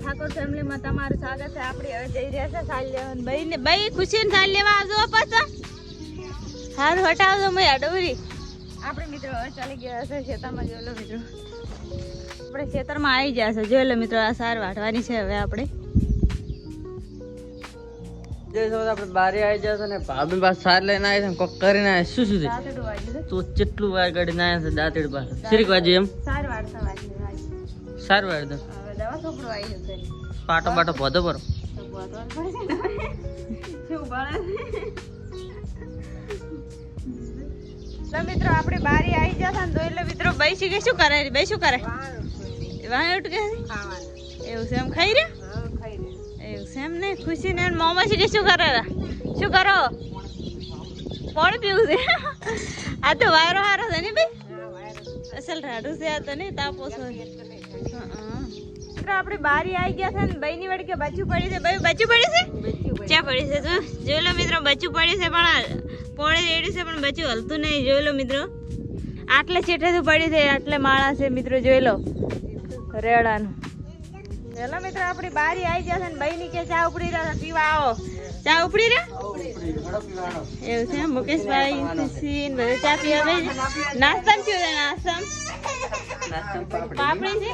ઠાકોર ફેમિલીમાં તમારું સ્વાગત છે. આપણે હવે જઈ રહ્યા છે સાલ લેવા ભાઈ ને ભાઈ ખુશીને સાલ લેવા આવજો પાછા. હારું હટાવજો મેં અડોરી આપણે મિત્રો હવે ચાલી ગયા છે ખેતરમાં મિત્રો. આપણે ખેતરમાં આવી ગયા છે. જોઈ લો મિત્રો આ સાર વાટવાની છે હવે આપણે. આપણે બારે આવી જશે ને ભાભી પાસે સાર લઈને આવી છે કોક કરીને આવે શું શું તો કેટલું વાર ગાડી આવ્યા છે દાંતેડ પાસે? બાજુ એમ? સાર. સારું હવે દવા છોકરો આવી જશે પાટો પાટો ભોધો ભરો. મિત્રો આપણે બારી આવી જશે ને તો એટલે મિત્રો બેસી કે શું કરે? બે શું કરે? વાહ ઉઠ કે એવું છે એમ ખાઈ રહ્યા? એવું છે એમ ને? ખુશી ને મોમાં છે કે શું કરે શું કરો? પણ પીવું છે. આ તો વાયરો હારો છે ને ભાઈ? અસલ રાડું છે આ તો ને તાપો છે. હા, હા. મિત્રો આપણે બારી આવી ગયા છે ને બઈની વળી કે બચ્ચું પડી છે? ભાઈ બચ્ચું પડી છે? ચા પડી છે તું? જોઈ લો મિત્રો બચ્ચું પડ્યું છે પણ પોળે રેડ્યું છે પણ બચ્ચું હલતું નહીં. જોઈ લો મિત્રો. આટલે છેટેથી પડી છે આટલે માળા છે મિત્રો જોઈ લો. રેડાનું. ચલો મિત્રો આપણી બારી આવી ગયા છે ને બઈની કે ચા ઉપડી રહ્યા પીવા આવો. ચા ઉપડી રહ્યા? એવું છે મુકેશભાઈ ખુશી બધું ચા પીવા બે નાસ્તા થયું છે નાસ્તા? પાપડી છે?